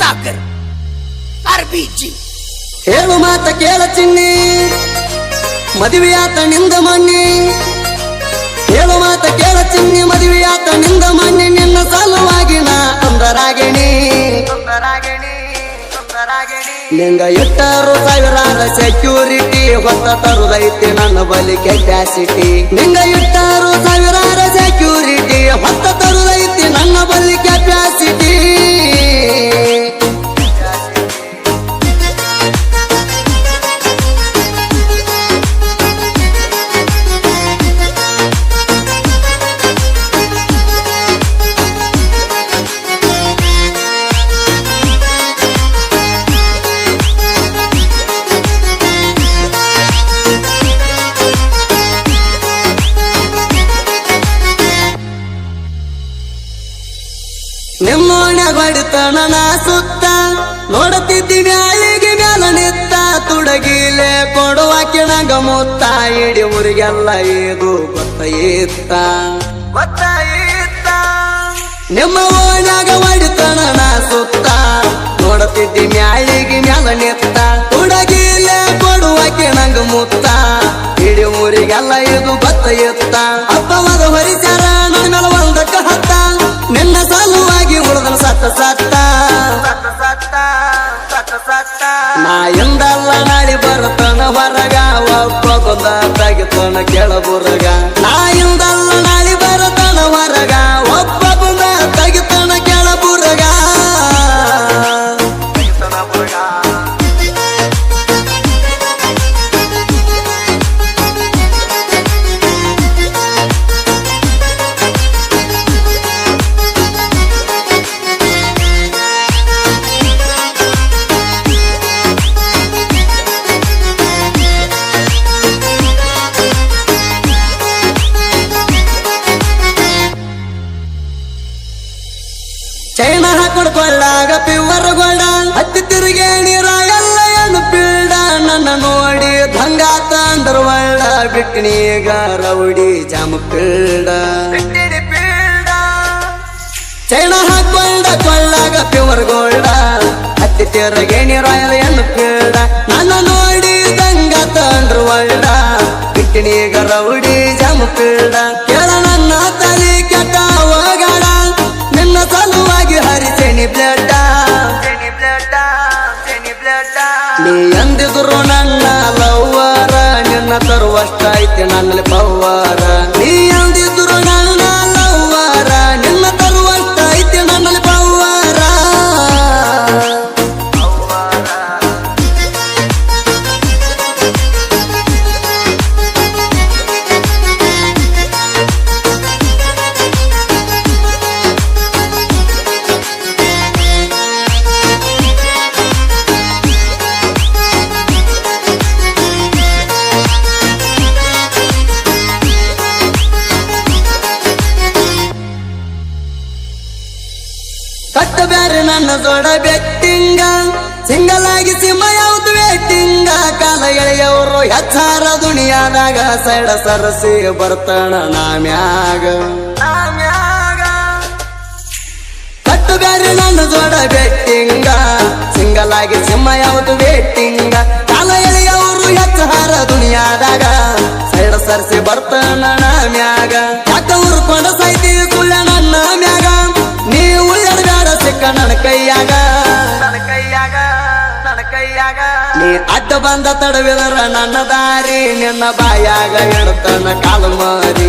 Sagar R B G ಹೇಳು ಮಾತ ಕೇಳ ಚಿನ್ನಿ ಮದುವೆಯಾತ ನಿಂದ ಮಣ್ಣೆ ಹೇಳು ಮಾತ ಕೇಳ ಚಿನ್ನಿ, ಮದುವೆಯಾತ ನಿಂದ ಮಣ್ಣೆ ನಿನ್ನ ಸಲುವಾಗಿ ನಾ ತೊಂದರಾಗಿಣಿ ನಿಂಗ ಇಟ್ಟರು ಸಾವಿರಾರ ಸೆಕ್ಯೂರಿಟಿ ಹೊತ್ತ ತರುದೈತಿ ನನ್ನ ಬಲಿ ಕೆಪಾಸಿಟಿ ನಿಂಗ ಇಟ್ಟರು ಸಾವಿರಾರ ಸೆಕ್ಯೂರಿಟಿ ಹೊತ್ತ ತರುದೈತಿ ನನ್ನ ಬಲಿ ಕೆಪಾಸಿಟಿ ನಿಮ್ಮೋಣ್ಯಾಗ ಹೊಡಿತಣ ನಾ ಸುತ್ತ. ನೋಡುತ್ತಿದ್ದಿ ಮ್ಯಾಳಿಗೆ ಮ್ಯಾಲ ನಿತ್ತ. ತುಡಗಿಲೆ ಕೊಡುವ ಕೆಣಗ ಮುತ್ತ. ಇಡಿ ಊರಿಗೆಲ್ಲ ಇದು ಗೊತ್ತ ಇತ್ತ. ನಿಮ್ಮ ಓಣ್ಯಾಗ ಹೊಡಿತಣ ನಾ ಸುತ್ತ. ನೋಡುತ್ತಿದ್ದಿ ಮ್ಯಾಳಿಗೆ ಮ್ಯಾಲ ನಿತ್ತ. ತುಡಗಿಲೆ ಕೊಡುವ ನಂಗ ಮುತ್ತ. ಇಡಿ ಊರಿಗೆಲ್ಲ ಇದು ಗೊತ್ತ ಇತ್ತ. ಅಪ್ಪವಾದ ಹೊರಿಸ್ಯಾರ ಸತ್ತ ಸತ್ತ ನಾ ಎಂದಲ್ಲ ನಾಳಿ ಬರತನ ಹೊರಗ ಒಬ್ಬಗೊಂದ ತೆಗಿತನ ಕೆಳಬುರಗ. ನಾ ಎಂದಲ್ಲ ಕೊಳ್ಳಾಗ ಪಿವರ್ ಗೋಡ ಹತ್ತಿ ತಿರುಗಿ ನೀರ ಎಲ್ಲ ಏನು ಪೀಡ ನನ್ನ ನೋಡಿ ದಂಗಾತ ಅಂದ್ರ ಒಳ್ಳ ಬಿಟ್ಟಿನೀಗ ರೌಡಿ ಜಾಮ ಪೀಡ ಚೈನ ಹಾಕೊಂಡ ಕೊಳ್ಳಾಗ ಪಿವರ್ ಗೋಲ್ಡ ಹತ್ತಿ ತಿರುಗಿ ನೀರ ಎಲ್ಲ ಏನು ಪೀಡ ನನ್ನ ನೋಡಿ ದಂಗಾತ ಅಂದ್ರ ಒಳ್ಳ ಬಿಟ್ಟಿನೀಗ ರೌಡಿ ಜಾಮ ಪೀಡ ಐತಿ ನನ್ನಲ್ಲಿ ಪವ್ವರ ನೀ ನನ್ನ ಜೋಡ ಬೆಟ್ಟಿಂಗ. ಸಿಂಗಲ್ ಆಗಿ ಸಿಂಹ ಯಾವ್ದು ವೇಟಿಂಗ? ಕಾಲ ಎಳೆಯವರು ಹೆಚ್ಚಾರ ದುನಿಯಾದಾಗ ಸೈಡ ಸರಸಿ ಬರ್ತಾನ ನಾಮ್ಯಾಗ ಕಟ್ಟು ಬ್ಯಾರೆ ನನ್ನ ಜೋಡ ಬೆಟ್ಟಿಂಗ. ಸಿಂಗಲ್ ಆಗಿ ಸಿಂಹ ಯಾವ್ದು ವೇಟಿಂಗ? ಕಾಲ ಎಳೆಯವರು ಹೆಚ್ಚಾರ ದುನಿಯಾದಾಗ ಸೈಡ ಸರಸಿ ಬರ್ತಾನ ಸಿಕ್ಕ ನನ್ನ ಕೈಯಾಗ ನೀ ಅಡ್ಡ ಬಂದ ತಡವಿದರ ನನ್ನ ದಾರಿ ನಿನ್ನ ಬಾಯಾಗ ಎಡತನ ಕಾಲು ಮಾರಿ.